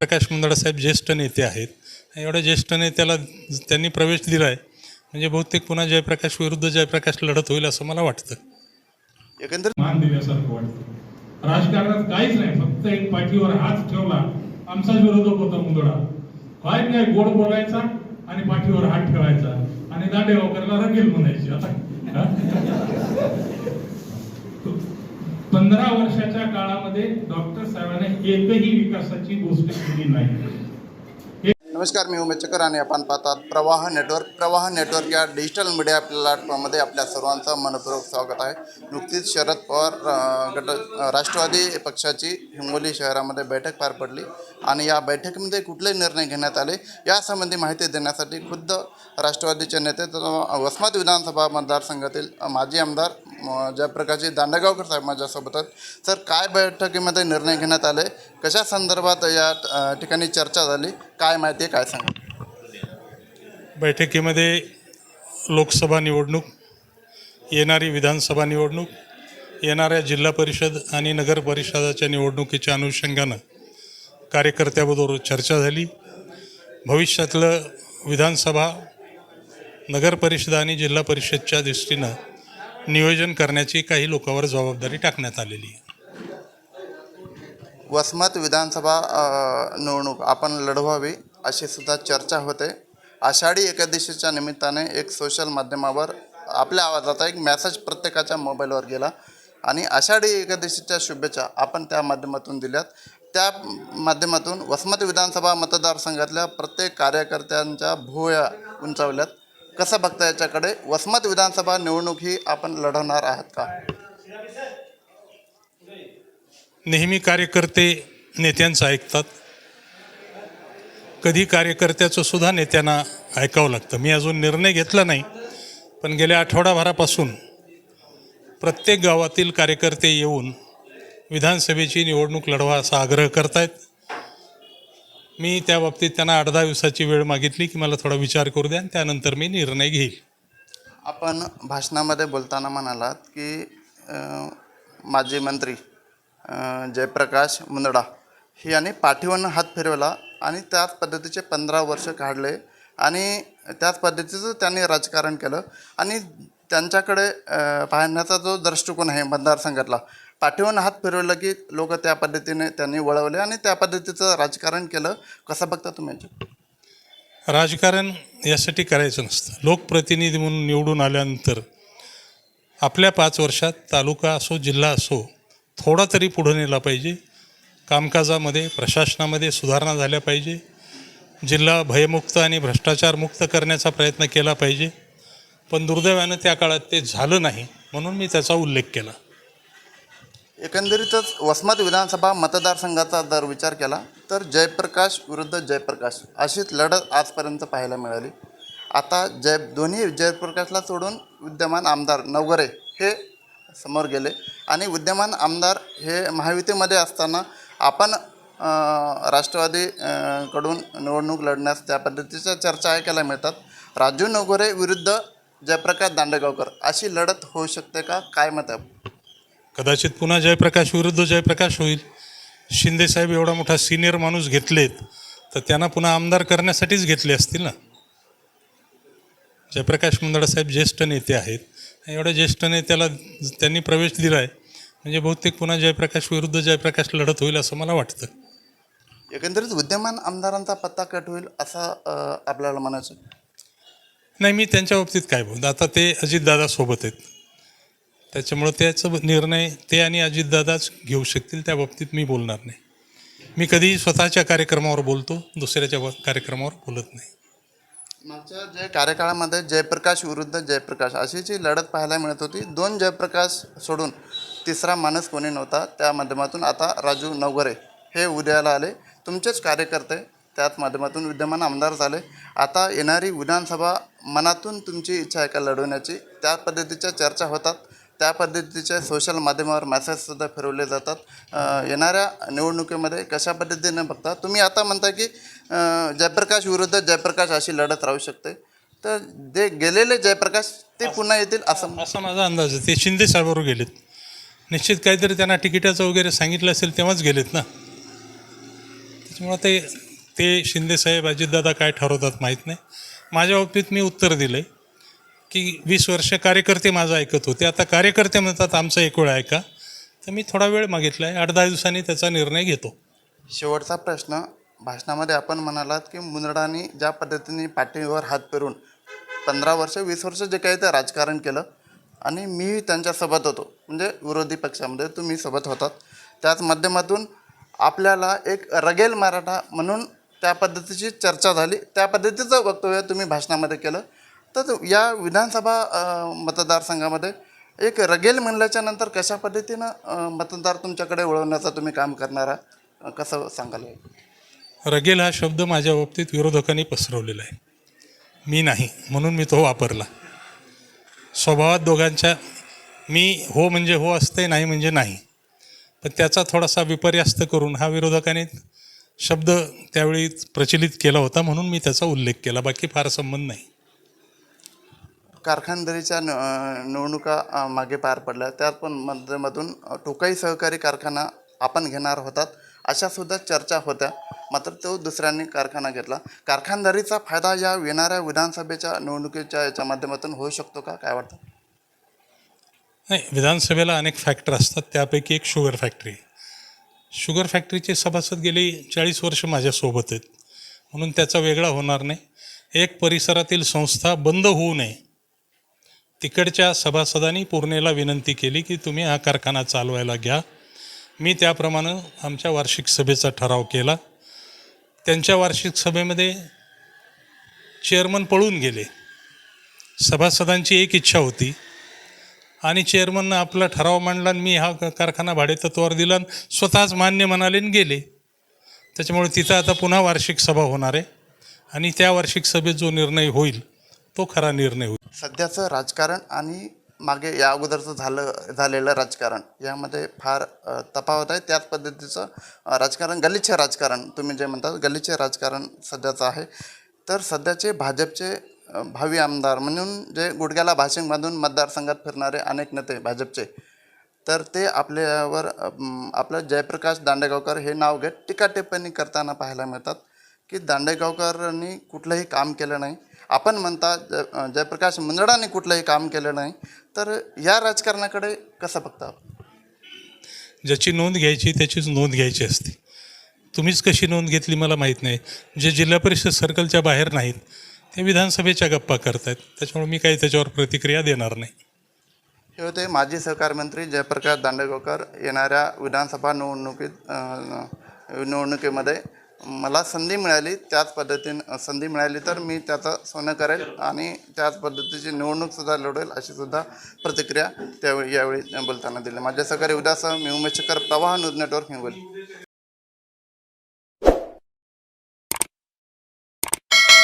प्रकाश मुंदडासाहेब ज्येष्ठ नेते आहेत. एवढ्या ज्येष्ठ नेत्याला त्यांनी प्रवेश दिला आहे म्हणजे बहुतेक पुन्हा जयप्रकाश विरुद्ध जयप्रकाश लढत होईल असं मला वाटतं. एकंदरीत मान दिल्यासारखं वाटतं. राजकारणात काहीच नाही. फक्त एक पाठीवर हात ठेवला. आमचा विरोधक होता मुंदडा. काय नाही गोड बोलायचा आणि पाठीवर हात ठेवायचा. आणि दांडे वापरायला रंगील म्हणायची. आता? पंधरा वर्षाच्या साहेबांनी एकही विकासाची गोष्ट केली नाही. नमस्कार मी उमेश चकर आणि आपण पाहतात प्रवाह नेटवर्क. प्रवाह नेटवर्क या डिजिटल मीडिया प्लॅटफॉर्ममध्ये आपल्या सर्वांचं मनपूर्वक स्वागत आहे. नुकतीच शरद पवार गट राष्ट्रवादी पक्षाची हिंगोली शहरामध्ये बैठक पार पडली आणि या बैठकीमध्ये कुठले निर्णय घेण्यात आले यासंबंधी माहिती देण्यासाठी खुद्द राष्ट्रवादीचे नेते वसमत विधानसभा मतदारसंघातील माजी आमदार जयप्रकाशजी दांडेगावकर साहेब माझ्यासोबत आहेत. सर काय बैठकीमध्ये निर्णय घेण्यात आले? कशा संदर्भात या ठिकाणी चर्चा झाली? काय माहिती आहे काय सांगा. बैठकीमध्ये लोकसभा निवडणूक येणारी विधानसभा निवडणूक येणाऱ्या जिल्हा परिषद आणि नगर परिषदाच्या निवडणुकीच्या अनुषंगानं कार्यकर्त्याबरोबर चर्चा झाली. भविष्यातलं विधानसभा नगर परिषद आणि जिल्हा परिषदच्या दृष्टीनं नियोजन करण्याची काही लोकांवर जबाबदारी टाकण्यात आलेली आहे. वसमत विधानसभा निवडणूक आपण लढवावी अशी सुद्धा चर्चा होते. आषाढी एकादशीच्या निमित्ताने एक सोशल माध्यमावर आपल्या आवाजाचा एक मॅसेज प्रत्येकाच्या मोबाईलवर गेला. आणि आषाढी एकादशीच्या शुभेच्छा आपण त्या माध्यमातून दिल्यात. त्या माध्यमातून वसमत विधानसभा मतदारसंघातल्या प्रत्येक कार्यकर्त्यांच्या भुवया उंचावल्यात. कसं बघता याच्याकडे? वसमत विधानसभा निवडणूक ही आपण लढवणार आहात का? नेहमी कार्यकर्ते नेत्यांचं ऐकतात. कधी कार्यकर्त्याचं सुद्धा नेत्यांना ऐकावं लागतं. मी अजून निर्णय घेतला नाही पण गेल्या आठवडाभरापासून प्रत्येक गावातील कार्यकर्ते येऊन विधानसभेची निवडणूक लढवा असा आग्रह करतायत. मी त्या बाबतीत त्यांना आठ दहा दिवसाची वेळ मागितली की मला थोडा विचार करू द्या आणि त्यानंतर मी निर्णय घेईल. आपण भाषणामध्ये बोलताना म्हणालात की माजी मंत्री जयप्रकाश मुंदडा. हे यांनी पाठीवरनं हात फिरवला आणि त्याच पद्धतीचे पंधरा वर्ष काढले आणि त्याच पद्धतीचं त्यांनी राजकारण केलं आणि त्यांच्याकडे पाहण्याचा जो दृष्टिकोन आहे मतदारसंघातला पाठीवरनं हात फिरवलं की लोक त्या पद्धतीने त्यांनी वळवले आणि त्या पद्धतीचं राजकारण केलं. कसं बघता तुम्ही राजकारण यासाठी करायचं नसतं. लोकप्रतिनिधी म्हणून निवडून आल्यानंतर आपल्या पाच वर्षात तालुका असो जिल्हा असो थोडा तरी पुढं नेला पाहिजे. कामकाजामध्ये प्रशासनामध्ये सुधारणा झाल्या पाहिजे. जिल्हा भयमुक्त आणि भ्रष्टाचारमुक्त करण्याचा प्रयत्न केला पाहिजे. पण दुर्दैवानं त्या काळात ते झालं नाही म्हणून मी त्याचा उल्लेख केला. एकंदरीतच वसमत विधानसभा मतदारसंघाचा जर विचार केला तर जयप्रकाश विरुद्ध जयप्रकाश अशीच लढत आजपर्यंत पाहायला मिळाली. आता जय दोन्ही जयप्रकाशला सोडून विद्यमान आमदार नवगरे हे समोर गेले. आणि विद्यमान आमदार हे महायुतीमध्ये असताना आपण राष्ट्रवादीकडून राष्ट्रवादी कडून निवडणूक लढण्यास त्या पद्धतीच्या चर्चा ऐकायला मिळतात राजू नगोरे विरुद्ध जयप्रकाश दांडेगावकर अशी लढत होऊ शकते का? काय मत आहे? कदाचित पुन्हा जयप्रकाश विरुद्ध जयप्रकाश होईल. शिंदेसाहेब एवढा मोठा सिनियर माणूस घेतलेत तर त्यांना पुन्हा आमदार करण्यासाठीच घेतले असतील ना? जयप्रकाश मुंदडासाहेब ज्येष्ठ नेते आहेत. एवढ्या ज्येष्ठ नेत्याला त्यांनी प्रवेश दिला आहे म्हणजे बहुतेक पुन्हा जयप्रकाश विरुद्ध जयप्रकाश लढत होईल असं मला वाटतं. एकंदरीत विद्यमान आमदारांचा पत्ता कट होईल असं अ, आपल्याला म्हणायचं नाही मी त्यांच्या बाबतीत काय बोलतो आता ते अजितदादा सोबत आहेत. त्याच्यामुळं त्याचं निर्णय ते आणि अजितदादाच घेऊ शकतील त्या बाबतीत मी बोलणार नाही. मी कधीही स्वतःच्या कार्यक्रमावर बोलतो दुसऱ्याच्या व- कार्यक्रमावर बोलत नाही. मागच्या जे कार्यकाळामध्ये जयप्रकाश विरुद्ध जयप्रकाश अशी जी लढत पाहायला मिळत होती. दोन जयप्रकाश सोडून तिसरा माणूस कोणी नव्हता त्या माध्यमातून आता राजू नवगरे हे उदयाला आले. तुमचेच कार्यकर्ते त्याच माध्यमातून विद्यमान आमदार झाले. आता येणारी विधानसभा मनातून तुमची इच्छा आहे का लढवण्याची? त्या पद्धतीच्या चर्चा होतात. त्या पद्धतीचे सोशल माध्यमावर मेसेजसुद्धा फिरवले जातात. येणाऱ्या निवडणुकीमध्ये कशा पद्धतीने बघता? तुम्ही आता म्हणता की जयप्रकाश विरुद्ध जयप्रकाश अशी लढत राहू शकते. तर जे गेलेले जयप्रकाश ते पुन्हा येतील असं असा माझा अंदाज आहे. ते शिंदे साहेबावर गेलेत. निश्चित काहीतरी त्यांना तिकिटाचं वगैरे सांगितलं असेल तेव्हाच गेलेत ना. त्याच्यामुळं ते ते शिंदेसाहेब अजितदादा काय ठरवतात माहीत नाही. माझ्या बाबतीत मी उत्तर दिलं आहे की वीस वर्ष कार्यकर्ते माझं ऐकत होते. आता कार्यकर्ते म्हणतात आमचं एक वेळ ऐका तर मी थोडा वेळ मागितला आहे आठ दहा दिवसांनी त्याचा निर्णय घेतो. शेवटचा प्रश्न भाषणामध्ये आपण म्हणालात की मुंदडांनी ज्या पद्धतीने पाठीवर हात पेरून पंधरा वर्ष वीस वर्ष जे काही ते राजकारण केलं आणि मी त्यांच्यासोबत होतो म्हणजे विरोधी पक्षामध्ये तुम्ही सोबत होतात. त्याच माध्यमातून आपल्याला एक रगेल मराठा म्हणून त्या पद्धतीची चर्चा झाली. त्या पद्धतीचं वक्तव्य तुम्ही भाषणामध्ये केलं. तर या विधानसभा मतदारसंघामध्ये एक रगेल म्हणल्याच्या नंतर कशा पद्धतीनं मतदार तुमच्याकडे वळवण्याचं तुम्ही काम करणारा कसं सांगाल? रगेल हा शब्द माझ्या बाबतीत विरोधकांनी पसरवलेला आहे. मी नाही म्हणून मी तो वापरला. स्वभावात दोघांच्या मी हो म्हणजे हो असते नाही म्हणजे नाही. पण त्याचा थोडासा विपर्यास्त करून हा विरोधकाने शब्द त्यावेळी प्रचलित केला होता म्हणून मी त्याचा उल्लेख केला. बाकी फार संबंध नाही. कारखानदारीच्या न- निवडणुका मागे पार पडल्या. त्यात पण माध्यमातून टोकाई सहकारी कारखाना आपण घेणार होतात अशासुद्धा चर्चा होत्या. मात्र तो दुसऱ्यांनी कारखाना घेतला. कारखानदारीचा फायदा या येणाऱ्या विधानसभेच्या निवडणुकीच्या याच्या माध्यमातून होऊ शकतो का? काय वाटतं? नाही विधानसभेला अनेक फॅक्टर असतात. त्यापैकी एक शुगर फॅक्टरी शुगर फॅक्टरीचे सभासद गेली चाळीस वर्ष माझ्यासोबत आहेत. म्हणून त्याचा वेगळा होणार नाही. एक परिसरातील संस्था बंद होऊ नये. तिकडच्या सभासदांनी पूर्णेला विनंती केली की तुम्ही हा कारखाना चालवायला घ्या. मी त्याप्रमाणे आमच्या वार्षिक सभेचा ठराव केला. त्यांच्या वार्षिक सभेमध्ये चेअरमन पळून गेले. सभासदांची एक इच्छा होती. आणि चेअरमननं आपला ठराव मांडला आणि मी हा क- कारखाना भाडेतत्वावर दिला आणि स्वतःच मान्य म्हणाले आणि गेले. त्याच्यामुळे तिथं आता पुन्हा वार्षिक सभा होणार आहे. आणि त्या वार्षिक सभेत जो निर्णय होईल तो खरा निर्णय होईल सध्याचं राजकारण आणि मागे या अगोदरचं झालं झालेलं राजकारण यामध्ये फार तफावत आहे. त्याच पद्धतीचं राजकारण गलिच्छ राजकारण तुम्ही जे म्हणतात गलिच्छ राजकारण सध्याचं आहे. तर सध्याचे भाजपचे भावी आमदार म्हणून जे गुडघ्याला भाशिंग बांधून मतदारसंघात फिरणारे अनेक नेते भाजपचे तर ते आपल्यावर आपलं जयप्रकाश दांडेगावकर हे नाव घेत टीका टिप्पणी करताना पाहायला मिळतात की दांडेगावकरांनी कुठलंही काम केलं नाही. आपण म्हणता ज जयप्रकाश मुंदडांनी कुठलंही काम केलं नाही तर या राजकारणाकडे कसं बघता ज्याची नोंद घ्यायची त्याचीच नोंद घ्यायची असते. तुम्हीच कशी नोंद घेतली मला माहीत नाही. जे जिल्हा परिषद सर्कलच्या बाहेर नाहीत ते विधानसभेच्या गप्पा करतायत. त्याच्यामुळे मी काही त्याच्यावर प्रतिक्रिया देणार नाही. हे होते माजी सहकार मंत्री जयप्रकाश दांडेगावकर येणाऱ्या विधानसभा निवडणुकीत निवडणुकीमध्ये मला संधी मिळाली त्याच पद्धतीने संधी मिळाली तर मी त्याचं सोनं करेल आणि त्याच पद्धतीची निवडणूकसुद्धा लढवेल अशीसुद्धा प्रतिक्रिया त्यावेळी यावेळी बोलताना दिली. माझ्या सहकारी उद्यासह मी उमेश प्रवाह न्यूज नेटवर्क हिंगोली.